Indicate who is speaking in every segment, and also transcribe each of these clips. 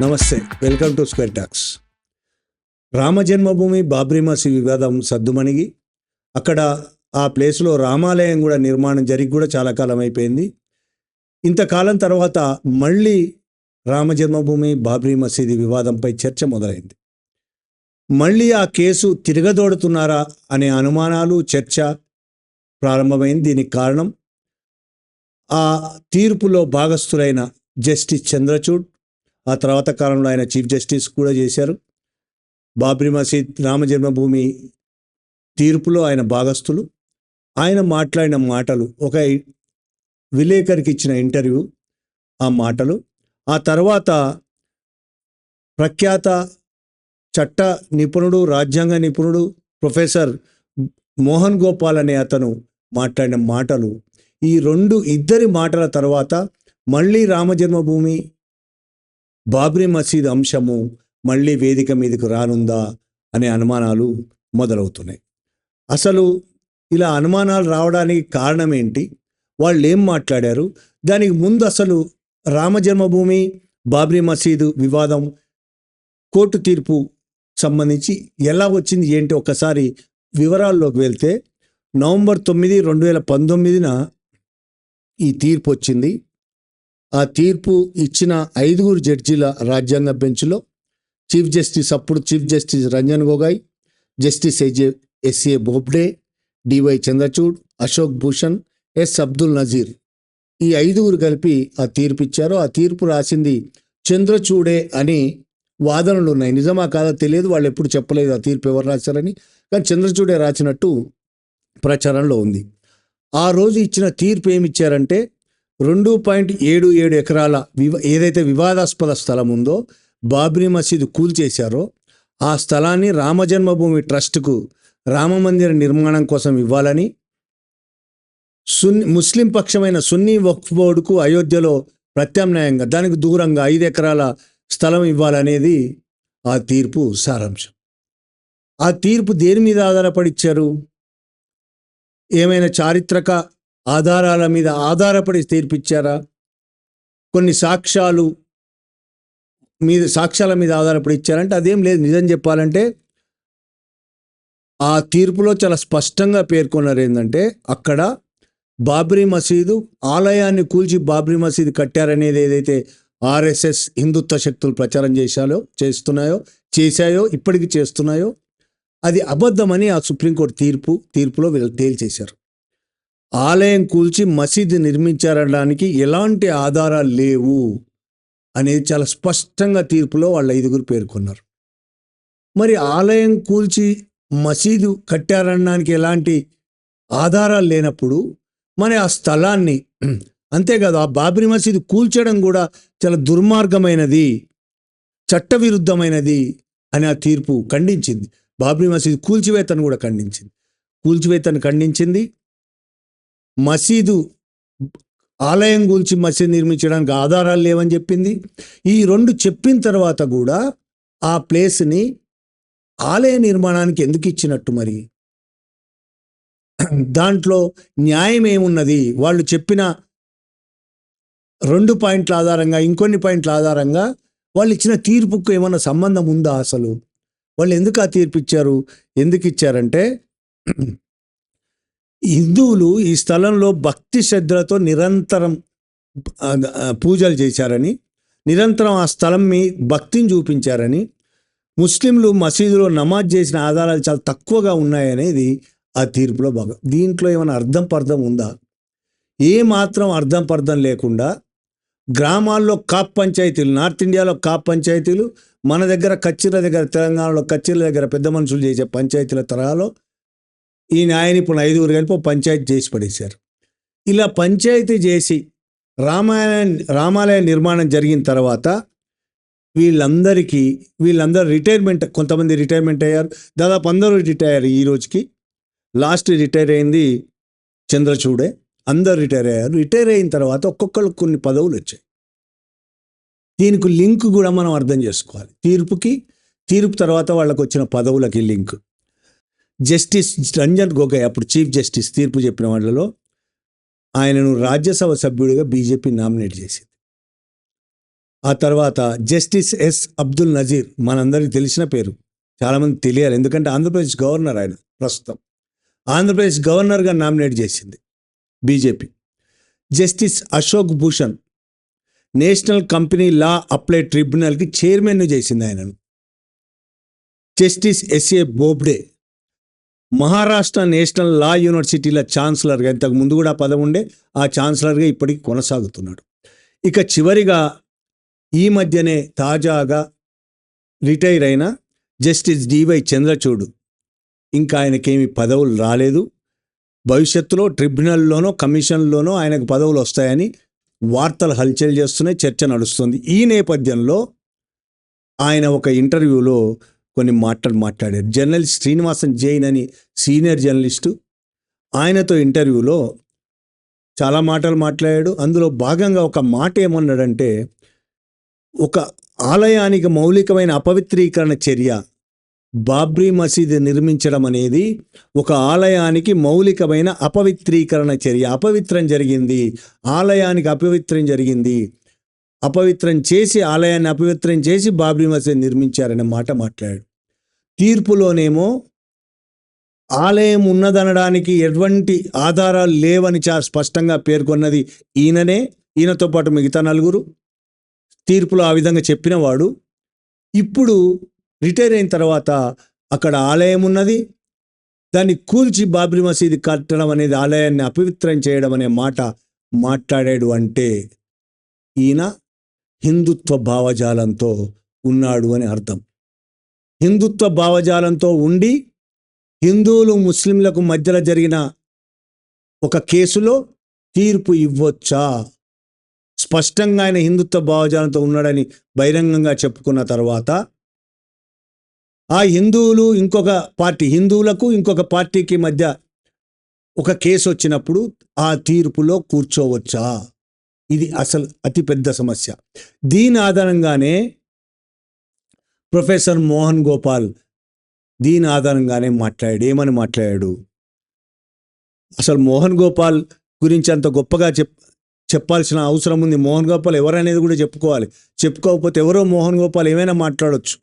Speaker 1: నమస్తే welcome to square talks. Ram Janmabhoomi Babri మసీ వివాదం సద్దుమణిగి. అక్కడ ఆ ప్లేస్లో రామాలయం కూడా నిర్మాణం జరిగి కూడా చాలా కాలం అయిపోయింది. ఇంతకాలం తర్వాత మళ్ళీ రామ జన్మభూమి బాబ్రీ మసీదు వివాదంపై చర్చ మొదలైంది. మళ్ళీ ఆ కేసు తిరగదోడుతున్నారా అనే అనుమానాలు చర్చ ప్రారంభమైంది. దీనికి కారణం ఆ తీర్పులో భాగస్థులైన జస్టిస్ చంద్రచూడ్ ఆ తర్వాత కాలంలో ఆయన చీఫ్ జస్టిస్ కూడా చేశారు. బాబ్రీ మసీద్ రామ జన్మభూమి తీర్పులో ఆయన భాగస్థులు. ఆయన మాట్లాడిన మాటలు ఒక విలేకరికి ఇచ్చిన ఇంటర్వ్యూ ఆ మాటలు ఆ తర్వాత ప్రఖ్యాత చట్ట నిపుణుడు రాజ్యాంగ నిపుణుడు ప్రొఫెసర్ మోహన్ గోపాల్ అనే అతను మాట్లాడిన మాటలు. ఈ రెండు ఇద్దరి మాటల తర్వాత మళ్ళీ రామజన్మభూమి బాబ్రీ మసీద్ అంశము మళ్ళీ వేదిక మీదకు రానుందా అనే అనుమానాలు మొదలవుతున్నాయి. అసలు ఇలా అనుమానాలు రావడానికి కారణం ఏంటి? వాళ్ళు ఏం మాట్లాడారు? దానికి ముందు అసలు రామజన్మభూమి బాబ్రీ మసీదు వివాదం కోర్టు తీర్పు సంబంధించి ఎలా వచ్చింది ఏంటి? ఒకసారి వివరాల్లోకి వెళ్తే నవంబర్ తొమ్మిది రెండు వేల పంతొమ్మిదిన ఈ తీర్పు వచ్చింది. ఆ తీర్పు ఇచ్చిన ఐదుగురు జడ్జీల రాజ్యాంగ బెంచ్లో చీఫ్ జస్టిస్ అప్పుడు chief justice Ranjan Gogoi justice AJ SA Bobde DY Chandrachud Ashok Bhushan S Abdul Nazeer. ఈ ఐదుగురు కలిపి ఆ తీర్పు ఇచ్చారు. ఆ తీర్పు రాసింది చంద్రచూడే అని వాదనలు ఉన్నాయి. నిజమా కాదో తెలియదు. వాళ్ళు ఎప్పుడు చెప్పలేదు ఆ తీర్పు ఎవరు రాశారని. కానీ చంద్రచూడే రాసినట్టు ప్రచారంలో ఉంది. ఆ రోజు ఇచ్చిన తీర్పు ఏమిచ్చారంటే రెండు పాయింట్ ఏడు ఏడు ఎకరాల వివా ఏదైతే వివాదాస్పద స్థలం ఉందో బాబ్రీ మసీదు కూల్చేశారో ఆ స్థలాన్ని రామజన్మభూమి ట్రస్ట్కు రామమందిర నిర్మాణం కోసం ఇవ్వాలని సున్ని ముస్లిం పక్షమైన సున్నీ వక్ఫ్ బోర్డుకు అయోధ్యలో ప్రత్యామ్నాయంగా దానికి దూరంగా ఐదు ఎకరాల స్థలం ఇవ్వాలనేది ఆ తీర్పు సారాంశం. ఆ తీర్పు దేని మీద ఆధారపడి ఇచ్చారు? ఏమైనా చారిత్రక ఆధారాల మీద ఆధారపడి తీర్పిచ్చారా? కొన్ని సాక్ష్యాలు మీద సాక్ష్యాల మీద ఆధారపడి ఇచ్చారంటే అదేం లేదు. నిజం చెప్పాలంటే ఆ తీర్పులో చాలా స్పష్టంగా పేర్కొన్నారు ఏంటంటే అక్కడ బాబ్రీ మసీదు ఆలయాన్ని కూల్చి బాబ్రీ మసీదు కట్టారనేది ఏదైతే ఆర్ఎస్ఎస్ హిందుత్వ శక్తులు ప్రచారం చేశాలో చేస్తున్నాయో చేశాయో ఇప్పటికీ చేస్తున్నాయో అది అబద్ధమని ఆ సుప్రీంకోర్టు తీర్పు తీర్పులో వీళ్ళు తేల్చేశారు. ఆలయం కూల్చి మసీదు నిర్మించారనడానికి ఎలాంటి ఆధారాలు లేవు అనేది చాలా స్పష్టంగా తీర్పులో వాళ్ళ ఐదుగురు పేర్కొన్నారు. మరి ఆలయం కూల్చి మసీదు కట్టారనడానికి ఎలాంటి ఆధారాలు లేనప్పుడు మరి ఆ స్థలాన్ని అంతేకాదు ఆ బాబ్రీ మసీదు కూల్చడం కూడా చాలా దుర్మార్గమైనది చట్టవిరుద్ధమైనది అని ఆ తీర్పు ఖండించింది. బాబ్రీ మసీదు కూల్చివేతను కూడా ఖండించింది. కూల్చివేతను ఖండించింది. మసీదు ఆలయం గురించి మసీదు నిర్మించడానికి ఆధారాలు లేవని చెప్పింది. ఈ రెండు చెప్పిన తర్వాత కూడా ఆ ప్లేస్ని ఆలయ నిర్మాణానికి ఎందుకు ఇచ్చినట్టు మరి? దాంట్లో న్యాయం ఏమున్నది? వాళ్ళు చెప్పిన రెండు పాయింట్ల ఆధారంగా ఇంకొన్ని పాయింట్ల ఆధారంగా వాళ్ళు ఇచ్చిన తీర్పుకు ఏమైనా సంబంధం ఉందా అసలు? వాళ్ళు ఎందుకు ఆ తీర్పు ఇచ్చారు? ఎందుకు ఇచ్చారంటే హిందువులు ఈ స్థలంలో భక్తి శ్రద్ధలతో నిరంతరం పూజలు చేశారని నిరంతరం ఆ స్థలం మీ భక్తిని చూపించారని ముస్లింలు మసీదులో నమాజ్ చేసిన ఆధారాలు చాలా తక్కువగా ఉన్నాయనేది ఆ తీర్పులో భాగం. దీంట్లో ఏమైనా అర్థం పర్థం ఉందా? ఏ మాత్రం అర్థం పర్థం లేకుండా గ్రామాల్లో కాప్ పంచాయతీలు నార్త్ ఇండియాలో కాప్ పంచాయతీలు మన దగ్గర కచ్చిల దగ్గర తెలంగాణలో కచ్చిల దగ్గర పెద్ద మనుషులు చేసే పంచాయతీల తరహాలో ఈ న్యాయ ఐదుగురు కలిపి పంచాయతీ చేసి పడేశారు. ఇలా పంచాయతీ చేసి రామాయణ రామాలయ నిర్మాణం జరిగిన తర్వాత వీళ్ళందరికీ వీళ్ళందరూ రిటైర్మెంట్ కొంతమంది రిటైర్మెంట్ అయ్యారు. దాదాపు అందరూ రిటైర్ అయ్యారు ఈ రోజుకి. లాస్ట్ రిటైర్ అయింది చంద్రచూడే. అందరు రిటైర్ అయ్యారు. రిటైర్ అయిన తర్వాత ఒక్కొక్కరు కొన్ని పదవులు వచ్చాయి. దీనికి లింక్ కూడా మనం అర్థం చేసుకోవాలి. తీర్పుకి తీర్పు తర్వాత వాళ్ళకు వచ్చిన పదవులకి లింక్. జస్టిస్ రంజన్ గొగోయ్ అప్పుడు చీఫ్ జస్టిస్ తీర్పు చెప్పిన వాళ్ళలో ఆయనను రాజ్యసభ సభ్యుడిగా బీజేపీ నామినేట్ చేసింది. ఆ తర్వాత జస్టిస్ ఎస్ అబ్దుల్ నజీర్ మనందరికీ తెలిసిన పేరు చాలామంది తెలియాలి ఎందుకంటే ఆంధ్రప్రదేశ్ గవర్నర్ ఆయన ప్రస్తుతం. ఆంధ్రప్రదేశ్ గవర్నర్గా నామినేట్ చేసింది BJP. Justice Ashok Bhushan national company law appellate ట్రిబ్యునల్కి chairman చేసింది ఆయనను. Justice SA Bobde Maharashtra national law యూనివర్సిటీల ఛాన్సలర్గా ఇంతకు ముందు కూడా పదం ఉండే ఆ ఛాన్సలర్గా ఇప్పటికి కొనసాగుతున్నాడు. ఇక చివరిగా ఈ మధ్యనే తాజాగా రిటైర్ అయిన జస్టిస్ డివై చంద్రచూడు. ఇంకా ఆయనకేమి పదవులు రాలేదు. భవిష్యత్తులో ట్రిబ్యునల్లోనో కమిషన్లోనో ఆయనకు పదవులు వస్తాయని వార్తలు హల్చల్ చేస్తున్నాయి చర్చ నడుస్తుంది. ఈ నేపథ్యంలో ఆయన ఒక ఇంటర్వ్యూలో కొన్ని మాటలు మాట్లాడారు. జర్నలిస్ట్ శ్రీనివాసన్ జైన్ అని సీనియర్ జర్నలిస్టు. ఆయనతో ఇంటర్వ్యూలో చాలా మాటలు మాట్లాడాడు. అందులో భాగంగా ఒక మాట ఏమన్నాడంటే ఒక ఆలయానికి మౌలికమైన అపవిత్రీకరణ చర్య బాబ్రీ మసీద్ నిర్మించడం అనేది ఒక ఆలయానికి మౌలికమైన అపవిత్రీకరణ చర్య. అపవిత్రం జరిగింది. ఆలయానికి అపవిత్రం జరిగింది. అపవిత్రం చేసి ఆలయాన్ని అపవిత్రం చేసి బాబ్రీ మసీద్ నిర్మించారనే మాట మాట్లాడాడు. తీర్పులోనేమో ఆలయం ఉన్నదనడానికి ఎటువంటి ఆధారాలు లేవని చా స్పష్టంగా పేర్కొన్నది ఈయననే. ఈయనతో పాటు మిగతా నలుగురు. తీర్పులో ఆ విధంగా చెప్పినవాడు. ఇప్పుడు రిటైర్ అయిన తర్వాత అక్కడ ఆలయం ఉన్నది. దాన్ని కూల్చి బాబ్రీ మసీద్ కట్టడం అనేది ఆలయాన్ని అపవిత్రం చేయడం అనే మాట మాట్లాడాడు అంటే ఈయన హిందుత్వ భావజాలంతో ఉన్నాడు అని అర్థం. హిందుత్వ భావజాలంతో ఉండి హిందువులు ముస్లింలకు మధ్యలో జరిగిన ఒక కేసులో తీర్పు ఇవ్వొచ్చా? స్పష్టంగా ఆయన హిందుత్వ భావజాలంతో ఉన్నాడని బహిరంగంగా చెప్పుకున్న తర్వాత ఆ హిందువులు ఇంకొక పార్టీ హిందువులకు ఇంకొక పార్టీకి మధ్య ఒక కేసు వచ్చినప్పుడు ఆ తీర్పులో కూర్చోవచ్చా? ఇది అసలు అతిపెద్ద సమస్య. దీని ఆధారంగానే ప్రొఫెసర్ మోహన్ గోపాల్ దీని ఆధారంగానే మాట్లాడాడు. ఏమని మాట్లాడాడు? అసలు మోహన్ గోపాల్ గురించి అంత గొప్పగా చెప్ చెప్పాల్సిన అవసరం ఉంది. మోహన్ గోపాల్ ఎవరనేది కూడా చెప్పుకోవాలి. చెప్పుకోకపోతే ఎవరో మోహన్ గోపాల్ ఏమైనా మాట్లాడవచ్చు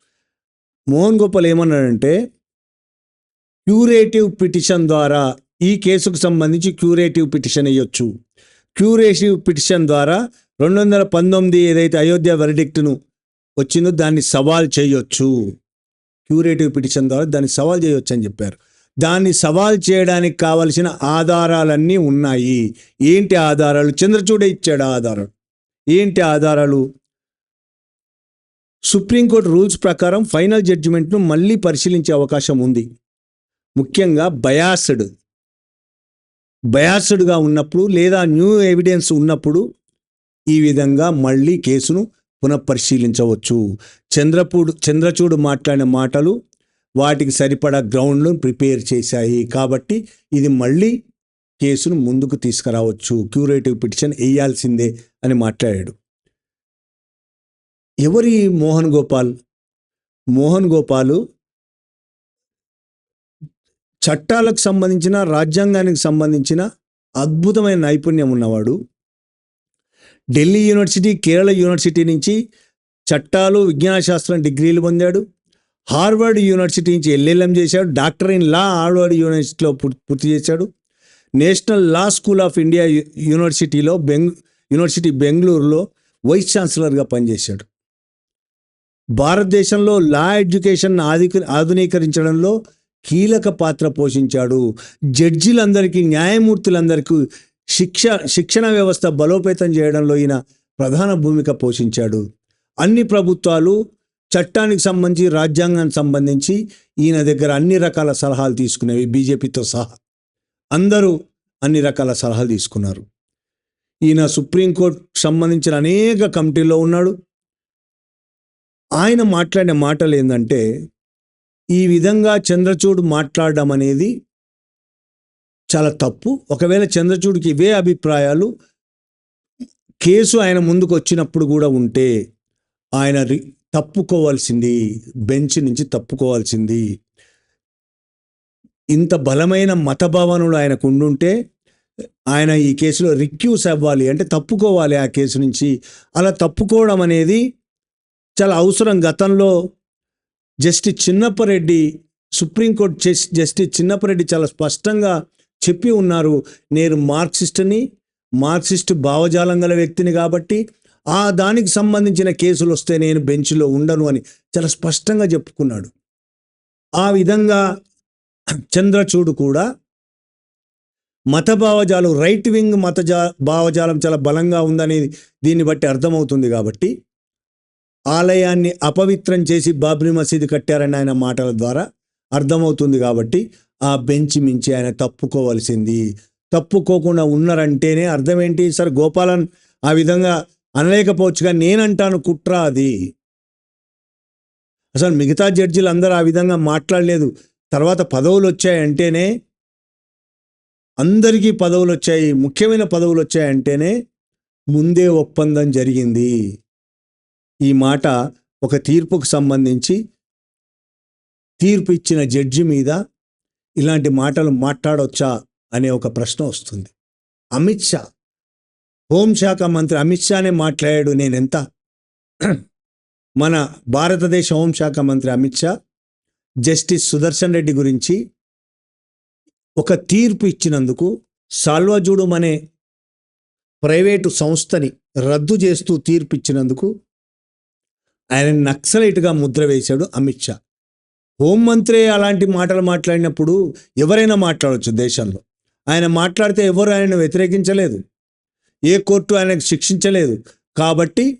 Speaker 1: మోహన్ గోపాల్ ఏమన్నాడంటే క్యూరేటివ్ పిటిషన్ ద్వారా ఈ కేసుకు సంబంధించి క్యూరేటివ్ పిటిషన్ వేయొచ్చు క్యూరేటివ్ పిటిషన్ ద్వారా రెండు వందల పంతొమ్మిది ఏదైతే అయోధ్య వెరడిక్ట్ను వచ్చిందో దాన్ని సవాల్ చేయొచ్చు. క్యూరేటివ్ పిటిషన్ ద్వారా దాన్ని సవాల్ చేయొచ్చు అని చెప్పారు. దాన్ని సవాల్ చేయడానికి కావలసిన ఆధారాలన్నీ ఉన్నాయి. ఏంటి ఆధారాలు? చంద్రచూడే ఇచ్చాడు ఆధారాలు. ఏంటి ఆధారాలు? సుప్రీంకోర్టు రూల్స్ ప్రకారం ఫైనల్ జడ్జిమెంట్ను మళ్ళీ పరిశీలించే అవకాశం ఉంది. ముఖ్యంగా బయాస్డ్. బయాస్డ్గా ఉన్నప్పుడు లేదా న్యూ ఎవిడెన్స్ ఉన్నప్పుడు ఈ విధంగా మళ్ళీ కేసును పునఃపరిశీలించవచ్చు. చంద్రపూడు చంద్రచూడు మాట్లాడిన మాటలు వాటికి సరిపడా గ్రౌండ్ను ప్రిపేర్ చేశాయి. కాబట్టి ఇది మళ్ళీ కేసును ముందుకు తీసుకురావచ్చు. క్యూరేటివ్ పిటిషన్ వేయాల్సిందే అని మాట్లాడాడు. ఎవరి మోహన్ గోపాల్? మోహన్ గోపాలు చట్టాలకు సంబంధించిన రాజ్యాంగానికి సంబంధించిన అద్భుతమైన నైపుణ్యం ఉన్నవాడు. ఢిల్లీ యూనివర్సిటీ కేరళ యూనివర్సిటీ నుంచి చట్టాలు విజ్ఞాన శాస్త్రం డిగ్రీలు పొందాడు. హార్వర్డ్ యూనివర్సిటీ నుంచి ఎల్ఎల్ఎం చేశాడు. డాక్టర్ ఇన్ లా హార్వర్డ్ యూనివర్సిటీలో పూర్- పూర్తి చేశాడు. National law school of India యూనివర్సిటీలో బెంగ్ యూనివర్సిటీ బెంగళూరులో వైస్ ఛాన్సలర్గా పనిచేశాడు. భారతదేశంలో లా ఎడ్యుకేషన్ ఆధి ఆధునీకరించడంలో కీలక పాత్ర పోషించాడు. జడ్జిలందరికీ న్యాయమూర్తులందరికీ శిక్ష శిక్షణ వ్యవస్థ బలోపేతం చేయడంలో ఈయన ప్రధాన భూమిక పోషించాడు. అన్ని ప్రభుత్వాలు చట్టానికి సంబంధించి రాజ్యాంగానికి సంబంధించి ఈయన దగ్గర అన్ని రకాల సలహాలు తీసుకునేవి బీజేపీతో సహా. అందరూ అన్ని రకాల సలహాలు తీసుకున్నారు. ఈయన సుప్రీంకోర్టు సంబంధించిన అనేక కమిటీల్లో ఉన్నాడు. ఆయన మాట్లాడిన మాటలు ఏంటంటే ఈ విధంగా చంద్రచూడ్ మాట్లాడడం అనేది చాలా తప్పు. ఒకవేళ చంద్రచూడికి ఇవే అభిప్రాయాలు కేసు ఆయన ముందుకు వచ్చినప్పుడు కూడా ఉంటే ఆయన రి- తప్పుకోవాల్సింది బెంచ్ నుంచి తప్పుకోవాల్సింది. ఇంత బలమైన మతభావనలు ఆయనకు ఉండుంటే ఆయన ఈ కేసులో రిక్యూస్ అవ్వాలి. అంటే తప్పుకోవాలి ఆ కేసు నుంచి. అలా తప్పుకోవడం అనేది చాలా అవసరం. గతంలో justice Chinnappa Reddy supreme court justice Chinnappa Reddy చాలా స్పష్టంగా చెప్పి ఉన్నారు. నేను మార్క్సిస్ట్ని మార్క్సిస్ట్ భావజాలం గల వ్యక్తిని కాబట్టి ఆ దానికి సంబంధించిన కేసులు వస్తే నేను బెంచ్లో ఉండను అని చాలా స్పష్టంగా చెప్పుకున్నాడు. ఆ విధంగా చంద్రచూడు కూడా మత భావజాలం రైట్ వింగ్ మత జా భావజాలం చాలా బలంగా ఉందనేది దీన్ని బట్టి అర్థమవుతుంది కాబట్టి ఆలయాన్ని అపవిత్రం చేసి బాబ్రీ మసీదు కట్టారని ఆయన మాటల ద్వారా అర్థమవుతుంది కాబట్టి ఆ బెంచ్ మించి ఆయన తప్పుకోవలసింది. తప్పుకోకుండా ఉన్నారంటేనే అర్థం ఏంటి సార్ గోపాలన్ ఆ విధంగా అనలేకపోవచ్చుగా నేనంటాను కుట్ర అది. అసలు మిగతా జడ్జిలు అందరూ ఆ విధంగా మాట్లాడలేదు. తర్వాత పదవులు వచ్చాయంటేనే అందరికీ పదవులు వచ్చాయి ముఖ్యమైన పదవులు వచ్చాయంటేనే ముందే ఒప్పందం జరిగింది. ఈ మాట ఒక తీర్పుకు సంబంధించి తీర్పు ఇచ్చిన జడ్జి మీద ఇలాంటి మాటలు మాట్లాడొచ్చా అనే ఒక ప్రశ్న వస్తుంది. అమిత్ షా హోంశాఖ మంత్రి అమిత్ షానే మాట్లాడాడు నేనెంత? మన భారతదేశ హోంశాఖ మంత్రి అమిత్ షా జస్టిస్ సుదర్శన్ రెడ్డి గురించి ఒక తీర్పు ఇచ్చినందుకు సాల్వాజూడం అనే ప్రైవేటు సంస్థని రద్దు చేస్తూ తీర్పు ఇచ్చినందుకు ఆయన నక్సలైట్గా ముద్ర వేశాడు అమిత్ షా. హోంమంత్రి అలాంటి మాటలు మాట్లాడినప్పుడు ఎవరైనా మాట్లాడవచ్చు దేశంలో. ఆయన మాట్లాడితే ఎవరు ఆయన వ్యతిరేకించలేదు. ఏ కోర్టు ఆయనకు శిక్షించలేదు. కాబట్టి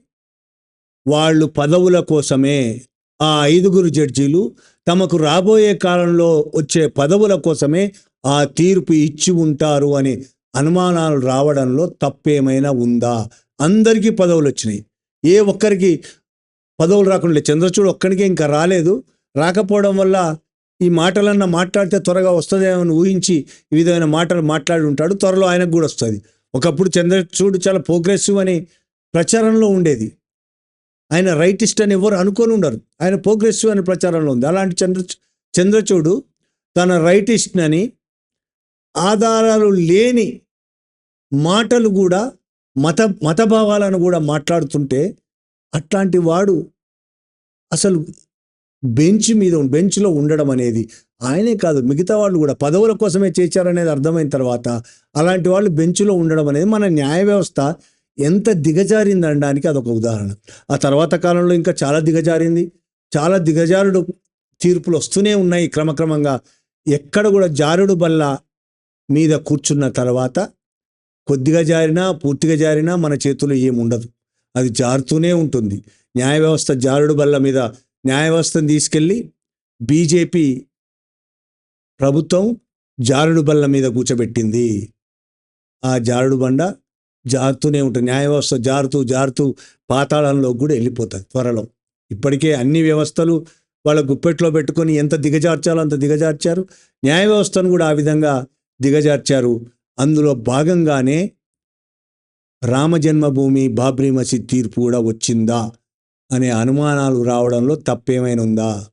Speaker 1: వాళ్ళు పదవుల కోసమే ఆ ఐదుగురు జడ్జీలు తమకు రాబోయే కాలంలో వచ్చే పదవుల కోసమే ఆ తీర్పు ఇచ్చి ఉంటారు అని అనుమానాలు రావడంలో తప్పేమైనా ఉందా? అందరికీ పదవులు వచ్చినాయి ఏ ఒక్కరికి పదవులు రాకుండా లేదు. చంద్రచూడ్ ఒక్కడికే ఇంకా రాలేదు. రాకపోవడం వల్ల ఈ మాటలన్నా మాట్లాడితే త్వరగా వస్తుందేమో అని ఊహించి ఈ విధమైన మాటలు మాట్లాడి ఉంటాడు. త్వరలో ఆయనకు కూడా వస్తుంది. ఒకప్పుడు చంద్రచూడు చాలా ప్రోగ్రెసివ్ అని ప్రచారంలో ఉండేది. ఆయన రైటిస్ట్ అని ఎవరు అనుకొని ఉండరు. ఆయన ప్రోగ్రెసివ్ అని ప్రచారంలో ఉంది. అలాంటి చంద్ర చంద్రచూడు తన రైటిస్ట్ అని ఆధారాలు లేని మాటలు కూడా మత మతభావాలను కూడా మాట్లాడుతుంటే అట్లాంటి వాడు అసలు బెంచ్ మీద బెంచ్లో ఉండడం అనేది ఆయనే కాదు మిగతా వాళ్ళు కూడా పదవుల కోసమే చేశారనేది అర్థమైన తర్వాత అలాంటి వాళ్ళు బెంచ్లో ఉండడం అనేది మన న్యాయ వ్యవస్థ ఎంత దిగజారింది అనడానికి అదొక ఉదాహరణ. ఆ తర్వాత కాలంలో ఇంకా చాలా దిగజారింది. చాలా దిగజారుడు తీర్పులు వస్తూనే ఉన్నాయి క్రమక్రమంగా. ఎక్కడ కూడా జారుడు బల్ల మీద కూర్చున్న తర్వాత కొద్దిగా జారినా పూర్తిగా జారినా మన చేతిలో ఏముండదు. అది జారుతూనే ఉంటుంది. న్యాయ వ్యవస్థ జారుడు బల్ల మీద న్యాయ వ్యవస్థను తీసుకెళ్ళి బీజేపీ ప్రభుత్వం జారుడు బల్ల మీద కూర్చోబెట్టింది. ఆ జారుడు బండ జారుతూనే ఉంటుంది. న్యాయ వ్యవస్థ జారుతూ జారుతూ పాతాళంలో కూడా వెళ్ళిపోతుంది త్వరలో. ఇప్పటికే అన్ని వ్యవస్థలు వాళ్ళ గుప్పెట్లో పెట్టుకొని ఎంత దిగజార్చాలో అంత దిగజార్చారు. న్యాయ వ్యవస్థను కూడా ఆ విధంగా దిగజార్చారు. అందులో భాగంగానే రామ జన్మభూమి బాబ్రీ మసీద్ తీర్పు కూడా వచ్చిందా? అనే అనుమానాలు రావడంలో తప్పేమైనా ఉందా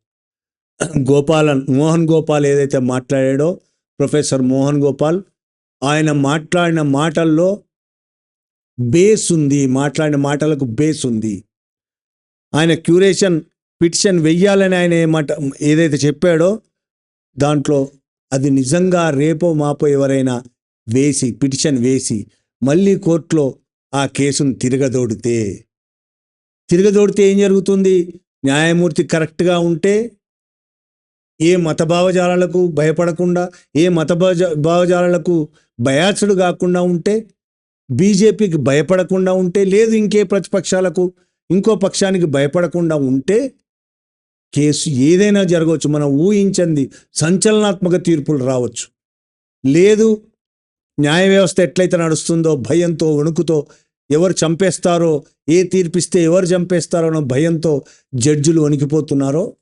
Speaker 1: గోపాలన్ మోహన్ గోపాల్ ఏదైతే మాట్లాడాడో ప్రొఫెసర్ మోహన్ గోపాల్ ఆయన మాట్లాడిన మాటల్లో బేస్ ఉంది మాట్లాడిన మాటలకు బేస్ ఉంది. ఆయన క్యూరేషన్ పిటిషన్ వెయ్యాలని ఆయన ఏ మాట ఏదైతే చెప్పాడో దాంట్లో అది నిజంగా రేపో మాపో ఎవరైనా వేసి పిటిషన్ వేసి మళ్ళీ కోర్టులో ఆ కేసును తిరగదోడితే తిరగదోడితే ఏం జరుగుతుంది? న్యాయమూర్తి కరెక్ట్గా ఉంటే ఏ మత భావజాలాలకు భయపడకుండా ఏ మత భావజ- భావజాలాలకు బయాసుడు కాకుండా ఉంటే బీజేపీకి భయపడకుండా ఉంటే లేదు ఇంకే ప్రతిపక్షాలకు ఇంకో పక్షానికి భయపడకుండా ఉంటే కేసు ఏదైనా జరగవచ్చు. మనం ఊహించింది సంచలనాత్మక తీర్పులు రావచ్చు. లేదు న్యాయ వ్యవస్థ ఎట్లయితే నడుస్తుందో భయంతో వణుకుతో ఎవరు చంపేస్తారో ఏ తీర్పిస్తే ఎవరు చంపేస్తారో అన్న భయంతో జడ్జులు వణికిపోతున్నారో?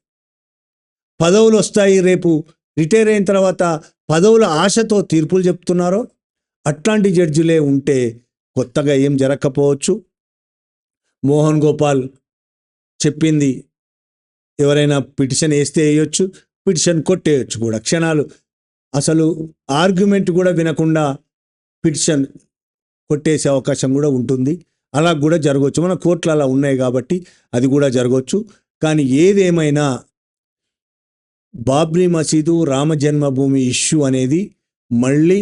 Speaker 1: పదవులు వస్తాయి రేపు రిటైర్ అయిన తర్వాత పదవుల ఆశతో తీర్పులు చెప్తున్నారో? అట్లాంటి జడ్జిలే ఉంటే కొత్తగా ఏం జరగకపోవచ్చు? మోహన్ గోపాల్ చెప్పింది ఎవరైనా పిటిషన్ వేస్తే వేయొచ్చు పిటిషన్ కొట్టేయచ్చు కూడా. క్షణాలు అసలు ఆర్గ్యుమెంట్ కూడా వినకుండా పిటిషన్ కొట్టేసే అవకాశం కూడా ఉంటుంది. అలా కూడా జరగవచ్చు. మన కోర్టులు అలా ఉన్నాయి కాబట్టి అది కూడా జరగవచ్చు. కానీ ఏదేమైనా బాబ్రీ మసీదు రామ జన్మభూమి ఇష్యూ అనేది మళ్ళీ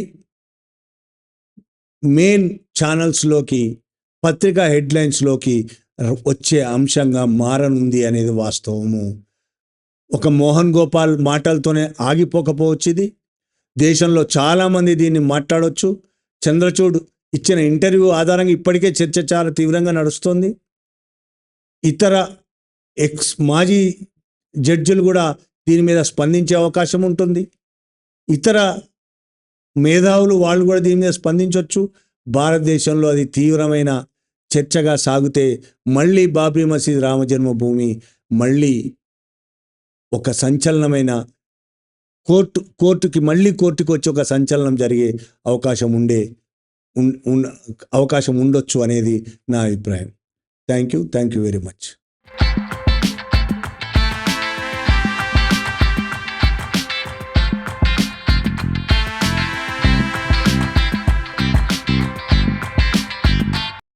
Speaker 1: మెయిన్ ఛానల్స్లోకి పత్రికా హెడ్లైన్స్లోకి వచ్చే అంశంగా మారనుంది అనేది వాస్తవము. ఒక మోహన్ గోపాల్ మాటలతోనే ఆగిపోకపోవచ్చు ఇది. దేశంలో చాలామంది దీన్ని మాట్లాడవచ్చు చంద్రచూడ్ ఇచ్చిన ఇంటర్వ్యూ ఆధారంగా ఇప్పటికే చర్చ చాలా తీవ్రంగా నడుస్తోంది. ఇతర ఎక్స్ మాజీ జడ్జిలు కూడా దీని మీద స్పందించే అవకాశం ఉంటుంది. ఇతర మేధావులు వాళ్ళు కూడా దీని మీద స్పందించవచ్చు భారతదేశంలో అది తీవ్రమైన చర్చగా సాగితే మళ్ళీ బాబ్రీ మసీద్ రామజన్మభూమి మళ్ళీ ఒక సంచలనమైన కోర్టు కోర్టుకి మళ్ళీ కోర్టుకి వచ్చి ఒక సంచలనం జరిగే అవకాశం ఉండే అవకాశం ఉండొచ్చు అనేది నా అభిప్రాయం. Thank you thank you very much.